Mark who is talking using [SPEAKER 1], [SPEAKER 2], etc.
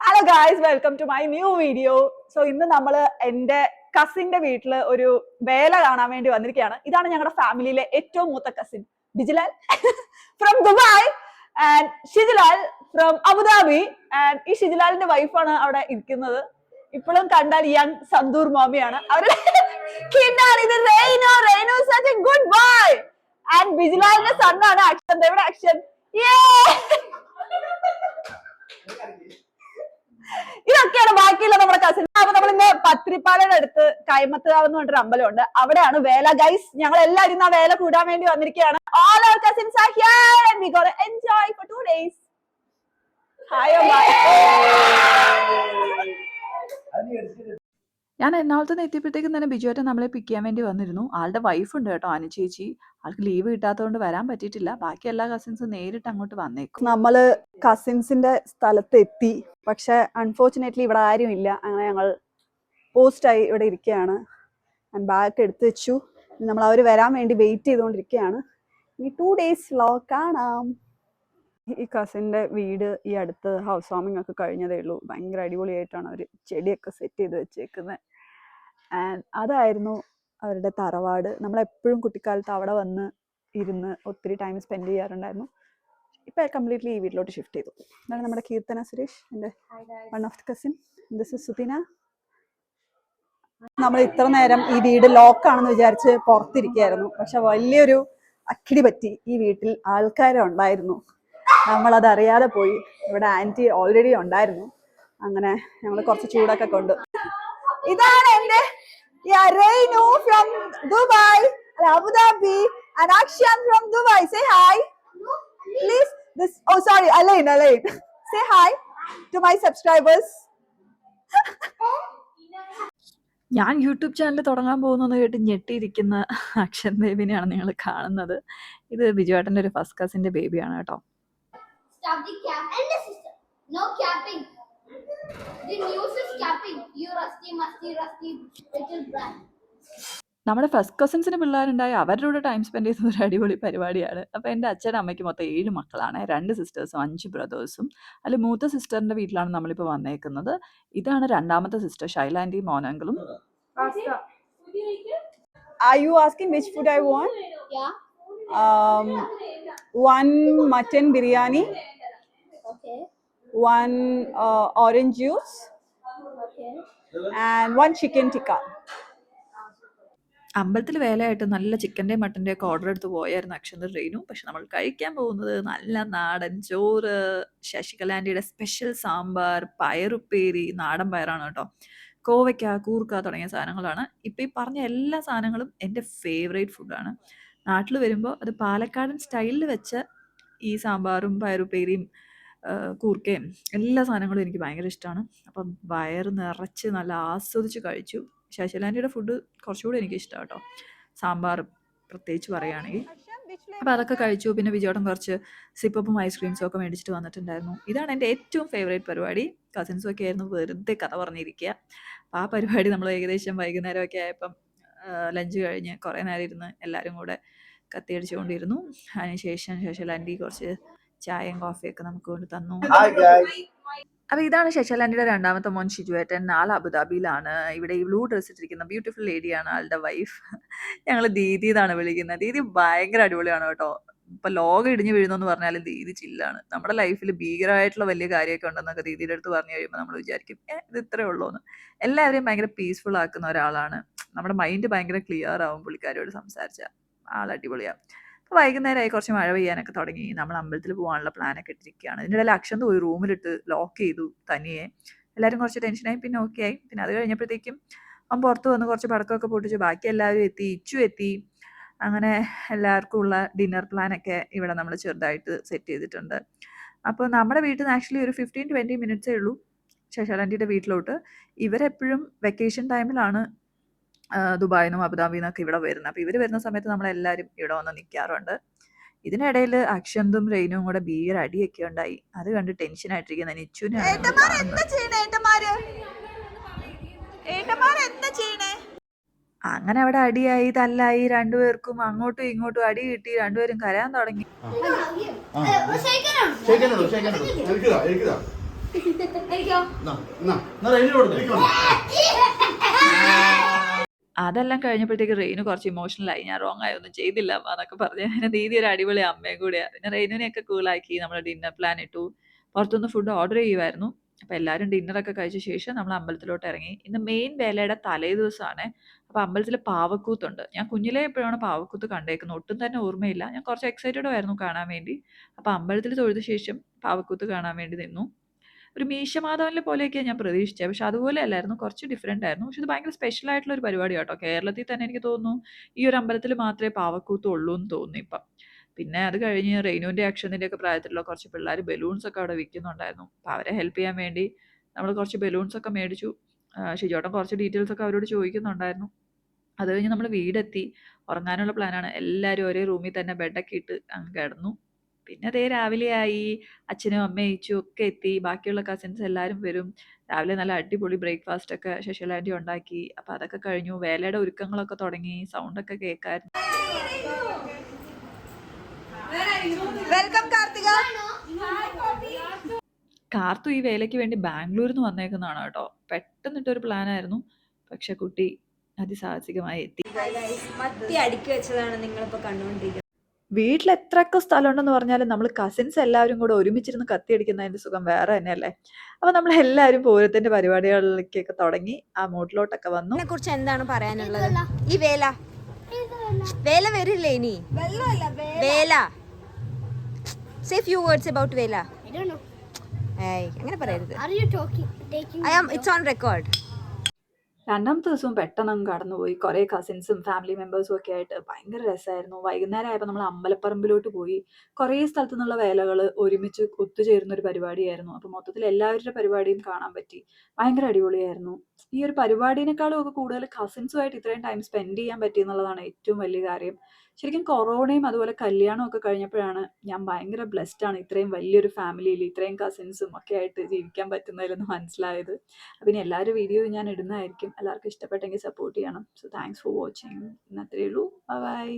[SPEAKER 1] Hello guys welcome to my new video so ഇന്ന് നമ്മൾ എന്റെ കസിന്റെ വീട്ടിൽ ഒരു വേല കാണാൻ വേണ്ടി വന്നിരിക്കുകയാണ്. ഇതാണ് ഞങ്ങളുടെ ഫാമിലിയിലെ ഏറ്റവും മൂത്ത cousin Bijilal. From Dubai and Shijilal from Abu Dhabi. And ഈ ഷിജിലാലിന്റെ വൈഫാണ് അവിടെ ഇരിക്കുന്നത്. ഇപ്പോഴും കണ്ടാൽ യങ് സന്തൂർ മോമിയാണ്. അവരുടെ ഗുഡ് ബോയ് ആൻഡ് ബിജിലാലിന്റെ സണ്ണാണ് അക്ഷൻ. എവിടെ അക്ഷൻ. ഇതൊക്കെയാണ് ബാക്കിയുള്ള നമ്മുടെ കസിൻ അപ്പൊ നമ്മൾ ഇന്ന് പത്രിപ്പാലയുടെ അടുത്ത് കൈമത്തുകാവ് എന്ന് പറഞ്ഞൊരു അമ്പലമുണ്ട്. അവിടെയാണ് വേല. ഗൈസ് ഞങ്ങൾ എല്ലാവരും ആ വേല കൂടാൻ വേണ്ടി വന്നിരിക്കുകയാണ്. All our cousins are here and we got enjoy for two days hi
[SPEAKER 2] ഞാൻ എറണാകുളത്ത് നിന്ന് എത്തിയപ്പോഴത്തേക്കും തന്നെ ബിജുവേട്ടൻ നമ്മളെ പിക്ക് ചെയ്യാൻ വേണ്ടി വന്നിരുന്നു. ആളുടെ വൈഫ് ഉണ്ട് കേട്ടോ അനു ചേച്ചി. ആൾക്ക് ലീവ് കിട്ടാത്തതുകൊണ്ട് വരാൻ പറ്റിയിട്ടില്ല. ബാക്കി എല്ലാ കസിൻസും നേരിട്ട് അങ്ങോട്ട് വന്നേക്കും.
[SPEAKER 1] നമ്മൾ കസിൻസിന്റെ സ്ഥലത്ത് എത്തി. പക്ഷെ അൺഫോർച്ചുനേറ്റ്ലി ഇവിടെ ആരും ഇല്ല. അങ്ങനെ ഞങ്ങൾ പോസ്റ്റ് ആയി ഇവിടെ ഇരിക്കുകയാണ്. ഞാൻ ബാഗ് എടുത്തു വെച്ചു. നമ്മൾ അവർ വരാൻ വേണ്ടി വെയിറ്റ് ചെയ്തുകൊണ്ടിരിക്കുകയാണ്. ഇനി ടു ഡേയ്സ് ലോ കാണാം. ഈ കസിന്റെ വീട് ഈ അടുത്ത് ഹൗസ് വാമിംഗ് ഒക്കെ കഴിഞ്ഞതേ ഉള്ളൂ. ഭയങ്കര അടിപൊളിയായിട്ടാണ് അവർ ചെടിയൊക്കെ സെറ്റ് ചെയ്ത് വെച്ചേക്കുന്നത് ആൻഡ് അതായിരുന്നു അവരുടെ തറവാട്. നമ്മളെപ്പോഴും കുട്ടിക്കാലത്ത് അവിടെ വന്ന് ഇരുന്ന് ഒത്തിരി ടൈം സ്പെൻഡ് ചെയ്യാറുണ്ടായിരുന്നു. ഇപ്പം കംപ്ലീറ്റ്ലി ഈ വീട്ടിലോട്ട് ഷിഫ്റ്റ് ചെയ്തു. ഇതാണ് നമ്മുടെ കീർത്തന സുരേഷ് എന്റെ one of the cousin this is Suthina. നമ്മൾ ഇത്ര നേരം ഈ വീട് ലോക്കാണെന്ന് വിചാരിച്ച് പുറത്തിരിക്കുകയായിരുന്നു. പക്ഷെ വലിയൊരു അക്കിടി പറ്റി ഈ വീട്ടിൽ ആൾക്കാരുണ്ടായിരുന്നു നമ്മളത് അറിയാതെ പോയി. ഇവിടെ ആന്റി ഓൾറെഡി ഉണ്ടായിരുന്നു. അങ്ങനെ ഞങ്ങൾ കുറച്ച് ചൂടൊക്കെ കൊണ്ട്. ഇതാണ് എന്റെ Reinu from Dubai Abu Dhabi and Akshan from Dubai say hi please this oh sorry Al Ain Al Ain say hi to my subscribers.
[SPEAKER 2] ഞാൻ യൂട്യൂബ് ചാനൽ തുടങ്ങാൻ പോകുന്നു കേട്ട് ഞെട്ടിയിരിക്കുന്ന അക്ഷൻ ബേബിനെയാണ് നിങ്ങൾ കാണുന്നത്. ഇത് ബിജുവേട്ടന്റെ ഒരു ഫസ്റ്റ് കസിന്റെ ബേബിയാണ് കേട്ടോ
[SPEAKER 3] Stop the cap and the sister. No capping. The news is capping. You rusty, musty, rusty little brat.
[SPEAKER 2] നമ്മുടെ ഫസ്റ്റ് കസിൻസിന് പിള്ളേരുണ്ടായി അവരുടെ കൂടെ ടൈം സ്പെൻഡ് ചെയ്യുന്ന ഒരു അടിപൊളി പരിപാടിയാണ് അപ്പോൾ എന്റെ അച്ഛനും അമ്മയ്ക്ക് മൊത്തം ഏഴ് മക്കളാണ് രണ്ട് സിസ്റ്റേഴ്സും അഞ്ച് ബ്രദേഴ്സും അതിൽ മൂത്ത സിസ്റ്ററിന്റെ വീട്ടിലാണ് നമ്മളിപ്പോൾ വന്നേക്കുന്നത് ഇതാണ് രണ്ടാമത്തെ സിസ്റ്റർ ഷൈലാൻഡി മോനങ്കളും
[SPEAKER 1] are you asking which food i want
[SPEAKER 3] Yeah.
[SPEAKER 1] um one mutton biryani
[SPEAKER 3] Okay.
[SPEAKER 1] One uh, orange juice and one chicken tikka.
[SPEAKER 2] അമ്പലത്തിൽ വേലയായിട്ട് നല്ല ചിക്കന്റെയും മട്ടന്റെയും ഒക്കെ ഓർഡർ എടുത്ത് പോയായിരുന്നു അക്ഷന്ത് റെയിനു. പക്ഷെ നമ്മൾ കഴിക്കാൻ പോകുന്നത് നല്ല നാടൻ ചോറ് ശശികലാന്റിയുടെ സ്പെഷ്യൽ സാമ്പാർ പയറുപ്പേരി നാടൻ പയറാണ് കേട്ടോ. കോവയ്ക്ക കൂർക്ക തുടങ്ങിയ സാധനങ്ങളാണ്. ഇപ്പോൾ ഈ പറഞ്ഞ എല്ലാ സാധനങ്ങളും എന്റെ ഫേവറേറ്റ് ഫുഡാണ് നാട്ടിൽ വരുമ്പോൾ അത് പാലക്കാടൻ സ്റ്റൈലിൽ വെച്ച ഈ സാമ്പാറും പയറുപ്പേരിയും കൂർക്കയും എല്ലാ സാധനങ്ങളും എനിക്ക് ഭയങ്കര ഇഷ്ടമാണ് അപ്പം വയറ് നിറച്ച് നല്ല ആസ്വദിച്ച് കഴിച്ചു. ശശിലാന്റിയുടെ ഫുഡ് കുറച്ചുകൂടി എനിക്ക് ഇഷ്ടമാണ് കേട്ടോ സാമ്പാർ പ്രത്യേകിച്ച് പറയുകയാണെങ്കിൽ. അപ്പോൾ അതൊക്കെ കഴിച്ചു. പിന്നെ വിജയോടം കുറച്ച് സിപ്പപ്പും ഐസ്ക്രീംസും ഒക്കെ മേടിച്ചിട്ട് വന്നിട്ടുണ്ടായിരുന്നു. ഇതാണ് എന്റെ ഏറ്റവും ഫേവറേറ്റ് പരിപാടി. കസിൻസും ഒക്കെ ആയിരുന്നു വെറുതെ കഥ പറഞ്ഞിരിക്കുക. അപ്പോൾ ആ പരിപാടി നമ്മൾ ഏകദേശം വൈകുന്നേരമൊക്കെ ആയപ്പം ലഞ്ച് കഴിഞ്ഞ് കുറേ നേരം ഇരുന്ന് എല്ലാവരും കൂടെ കത്തിയടിച്ചുകൊണ്ടിരുന്നു അതിനുശേഷം ലാൻഡി കുറച്ച് ചായയും കോഫിയൊക്കെ നമുക്ക് കൊണ്ട് തന്നു.
[SPEAKER 4] Hi guys.
[SPEAKER 2] അപ്പൊ ഇതാണ് ശശാലാൻഡിയുടെ രണ്ടാമത്തെ മോൻ ഷിജുവേട്ടൻ. ആൾ അബുദാബിയിലാണ്. ഇവിടെ ഈ ബ്ലൂ ഡ്രസ് ഇട്ടിരിക്കുന്ന ബ്യൂട്ടിഫുൾ ലേഡിയാണ് ആളുടെ വൈഫ് ഞങ്ങൾ ദീദി എന്നാണ് വിളിക്കുന്നത്. ദീദി ഭയങ്കര അടിപൊളിയാണ് കേട്ടോ. ഇപ്പൊ ലോകം ഇടിഞ്ഞു വീഴുന്നു പറഞ്ഞാലും ദീദി ചില്ലാണ് നമ്മുടെ ലൈഫിൽ ഭീകരമായിട്ടുള്ള വലിയ കാര്യമൊക്കെ ഉണ്ടെന്നൊക്കെ ദീദിയുടെ അടുത്ത് പറഞ്ഞു കഴിയുമ്പോൾ നമ്മൾ വിചാരിക്കും ഏ ഇത് ഇത്രേ ഉള്ളൂ എന്ന് എല്ലാവരെയും ഭയങ്കര പീസ്ഫുൾ ആക്കുന്ന ഒരാളാണ്. നമ്മുടെ മൈൻഡ് ഭയങ്കര ക്ലിയർ ആവും പുള്ളിക്കാരോട് സംസാരിച്ച. ആൾ അടിപൊളിയാണ് അപ്പോൾ വൈകുന്നേരമായി കുറച്ച് മഴ പെയ്യാനൊക്കെ തുടങ്ങി. നമ്മൾ അമ്പലത്തിൽ പോകാനുള്ള പ്ലാനൊക്കെ ഇട്ടിരിക്കുകയാണ്. ഇതിന്റെ ഇടയിൽ അക്ഷന്ത് പോയി റൂമിലിട്ട് ലോക്ക് ചെയ്തു തനിയെ. എല്ലാവരും കുറച്ച് ടെൻഷനായി പിന്നെ ഓക്കെ ആയി. പിന്നെ അത് കഴിഞ്ഞപ്പോഴത്തേക്കും അവൻ പുറത്ത് വന്ന് കുറച്ച് പടക്കമൊക്കെ പൊട്ടിച്ചു ബാക്കി എല്ലാവരും എത്തി. ഇച്ചു എത്തി. അങ്ങനെ എല്ലാവർക്കും ഉള്ള ഡിന്നർ പ്ലാനൊക്കെ ഇവിടെ നമ്മൾ ചെറുതായിട്ട് സെറ്റ് ചെയ്തിട്ടുണ്ട്. അപ്പോൾ നമ്മുടെ വീട്ടിൽ നിന്ന് ആക്ച്വലി ഒരു ഫിഫ്റ്റീൻ ട്വന്റി മിനിറ്റ്സേ ഉള്ളൂ. ശശാലാന്റിയുടെ വീട്ടിലോട്ട്. ഇവരെപ്പോഴും വെക്കേഷൻ ടൈമിലാണ് ദുബായിൽ നിന്നും അബുദാബിയിൽ നിന്നൊക്കെ ഇവിടെ വരുന്നത് അപ്പോൾ ഇവർ വരുന്ന സമയത്ത് നമ്മളെല്ലാവരും ഇവിടെ വന്ന് നിൽക്കാറുണ്ട് ഇതിനിടയിൽ അക്ഷന്തും റെയിനും കൂടെ ഭീകര അടിയൊക്കെ ഉണ്ടായി. അത് കണ്ട് ടെൻഷൻ ആയിട്ടിരിക്കുന്ന. നിച്ചുവിനാണ്. അങ്ങനെ അവിടെ അടിയായി തല്ലായി. രണ്ടുപേർക്കും അങ്ങോട്ടും ഇങ്ങോട്ടും അടി കിട്ടി. രണ്ടുപേരും കരയാൻ തുടങ്ങി.
[SPEAKER 4] ഷേക്കാനുള്ളൂ ഷേക്കാനുള്ളൂ എനിക്കിതാ എനിക്കിതാ
[SPEAKER 3] എനിക്കോ
[SPEAKER 4] എന്നാ എന്നാ എന്നാ റെയിന് കൊടുത്തു എനിക്ക് വേണം.
[SPEAKER 2] അതെല്ലാം കഴിഞ്ഞപ്പോഴത്തേക്ക് റെയിന് കുറച്ച് ഇമോഷണലായി ഞാൻ റോങ് ആയി ഒന്നും ചെയ്തില്ല അമ്മ എന്നൊക്കെ പറഞ്ഞ്. പിന്നെ ദീദി ഒരു അടിപൊളി അമ്മയും കൂടിയാണ് പിന്നെ റെയിനുവിനെയൊക്കെ കൂളാക്കി നമ്മൾ ഡിന്നർ പ്ലാൻ ഇട്ടു. പുറത്തുനിന്ന് ഫുഡ് ഓർഡർ ചെയ്യുമായിരുന്നു അപ്പോൾ എല്ലാവരും ഡിന്നറൊക്കെ കഴിച്ച ശേഷം നമ്മൾ അമ്പലത്തിലോട്ട് ഇറങ്ങി. ഇന്ന് മെയിൻ വേലയുടെ തലേ ദിവസമാണ്. അപ്പോൾ അമ്പലത്തിൽ പാവക്കൂത്തുണ്ട്. ഞാൻ കുഞ്ഞിലേ എപ്പോഴാണ് പാവക്കൂത്ത് കണ്ടേക്കുന്നത്. ഒട്ടും തന്നെ ഓർമ്മയില്ല. ഞാൻ കുറച്ച് എക്സൈറ്റഡ് ആയിരുന്നു കാണാൻ വേണ്ടി. അപ്പോൾ അമ്പലത്തിൽ തൊഴുത ശേഷം പാവക്കൂത്ത് കാണാൻ വേണ്ടി നിന്നു. ഒരു മീശമാധവനിലെ പോലെയൊക്കെ ഞാൻ പ്രതീക്ഷിച്ചത് പക്ഷെ അതുപോലെ അല്ലായിരുന്നു. കുറച്ച് ഡിഫറെന്റ് ആയിരുന്നു. പക്ഷെ ഇത് ഭയങ്കര സ്പെഷ്യൽ ആയിട്ടുള്ള ഒരു പരിപാടി കേട്ടോ. കേരളത്തിൽ തന്നെ എനിക്ക് തോന്നുന്നു ഈ ഒരു അമ്പലത്തിൽ മാത്രമേ പാവക്കൂത്ത് ഉള്ളൂ എന്ന് തോന്നുന്നു ഇപ്പം. പിന്നെ അത് കഴിഞ്ഞ് റെയിനുവിന്റെ അക്ഷതിന്റെ ഒക്കെ പ്രായത്തിലുള്ള കുറച്ച് പിള്ളേർ ബലൂൺസ് ഒക്കെ അവിടെ വിൽക്കുന്നുണ്ടായിരുന്നു. അപ്പോൾ അവരെ ഹെൽപ്പ് ചെയ്യാൻ വേണ്ടി നമ്മൾ കുറച്ച് ബലൂൺസ് ഒക്കെ മേടിച്ചു. ഷിജോട്ടൻ കുറച്ച് ഡീറ്റെയിൽസ് ഒക്കെ അവരോട് ചോദിക്കുന്നുണ്ടായിരുന്നു. അത് കഴിഞ്ഞ് നമ്മൾ വീടെത്തി. ഉറങ്ങാനുള്ള പ്ലാനാണ് എല്ലാവരും ഒരേ റൂമിൽ തന്നെ ബെഡൊക്കെ ഇട്ട് അങ്ങ് കിടന്നു. പിന്നെ അതേ രാവിലെ ആയി അച്ഛനും അമ്മയും അയച്ചും ഒക്കെ എത്തി ബാക്കിയുള്ള കസിൻസ് എല്ലാവരും വരും. രാവിലെ നല്ല അടിപൊളി ബ്രേക്ക്ഫാസ്റ്റ് ഒക്കെ ശശികല ആന്റി ഉണ്ടാക്കി. അപ്പോൾ അതൊക്കെ കഴിഞ്ഞു. വേലയുടെ ഒരുക്കങ്ങളൊക്കെ തുടങ്ങി. സൗണ്ടൊക്കെ കേൾക്കായിരുന്നു.
[SPEAKER 1] വെൽക്കം കാർത്തിക.
[SPEAKER 2] കാർത്തു ഈ വേലയ്ക്ക് വേണ്ടി ബാംഗ്ലൂരിൽ നിന്ന് വന്നേക്കുന്നതാണ് കേട്ടോ. പ്ലാൻ ആയിരുന്നു പക്ഷെ കുട്ടി അതിസാഹസികമായി എത്തി.
[SPEAKER 5] മത്തി അടുക്കി വെച്ചതാണ് നിങ്ങളിപ്പോ കണ്ടുകൊണ്ടിരിക്കുന്നത്.
[SPEAKER 2] വീട്ടിൽ എത്രയൊക്കെ സ്ഥലമുണ്ടെന്ന് പറഞ്ഞാലും നമ്മൾ കസിൻസ് എല്ലാവരും കൂടെ ഒരുമിച്ചിരുന്ന് കത്തിയടിക്കുന്നതിന്റെ സുഖം വേറെ തന്നെയല്ലേ? അപ്പൊ നമ്മൾ എല്ലാവരും പൂരത്തിന്റെ പരിപാടികളിലേക്കൊക്കെ തുടങ്ങി ആ മൂട്ടിലോട്ടൊക്കെ വന്നു.
[SPEAKER 5] കുറിച്ച് എന്താണ് പറയാനുള്ളത്? ഈ വേല. വേല വരില്ലേ ഇനി? Vela. Say few words about Vela.
[SPEAKER 3] I don't know.
[SPEAKER 5] ഏയ് അങ്ങനെ പറയരുത്.
[SPEAKER 3] Are you talking? Taking.
[SPEAKER 5] I am it's on record
[SPEAKER 2] രണ്ടാമത്തെ ദിവസവും പെട്ടെന്ന് അങ്ങ് കടന്നുപോയി. കുറേ കസിൻസും ഫാമിലി മെമ്പേഴ്സും ഒക്കെ ആയിട്ട് ഭയങ്കര രസമായിരുന്നു. വൈകുന്നേരം ആയപ്പോൾ നമ്മൾ അമ്പലപ്പറമ്പിലോട്ട് പോയി. കുറേ സ്ഥലത്തു നിന്നുള്ള വേലകൾ ഒരുമിച്ച് ഒത്തുചേരുന്ന ഒരു പരിപാടിയായിരുന്നു. അപ്പോൾ മൊത്തത്തിൽ എല്ലാവരുടെ പരിപാടിയും കാണാൻ പറ്റി. ഭയങ്കര അടിപൊളിയായിരുന്നു. ഈ ഒരു പരിപാടിനേക്കാളും ഒക്കെ കൂടുതൽ കസിൻസുമായിട്ട് ഇത്രയും ടൈം സ്പെൻഡ് ചെയ്യാൻ പറ്റി എന്നുള്ളതാണ് ഏറ്റവും വലിയ കാര്യം. ശരിക്കും കൊറോണയും അതുപോലെ കല്യാണവും ഒക്കെ കഴിഞ്ഞപ്പോഴാണ് ഞാൻ ഭയങ്കര ബ്ലെസ്ഡ് ആണ്. ഇത്രയും വലിയൊരു ഫാമിലിയിൽ ഇത്രയും കസിൻസും ഒക്കെ ആയിട്ട് ജീവിക്കാൻ പറ്റുന്നതിലെന്ന് മനസ്സിലായത്. അപ്പം ഇനി എല്ലാവരും വീഡിയോ ഞാൻ ഇടുന്നതായിരിക്കും. എല്ലാവർക്കും ഇഷ്ടപ്പെട്ടെങ്കിൽ സപ്പോർട്ട് ചെയ്യണം. സോ താങ്ക്സ് ഫോർ വാച്ചിങ് ഇന്നത്രയേ ഉള്ളൂ. ബൈ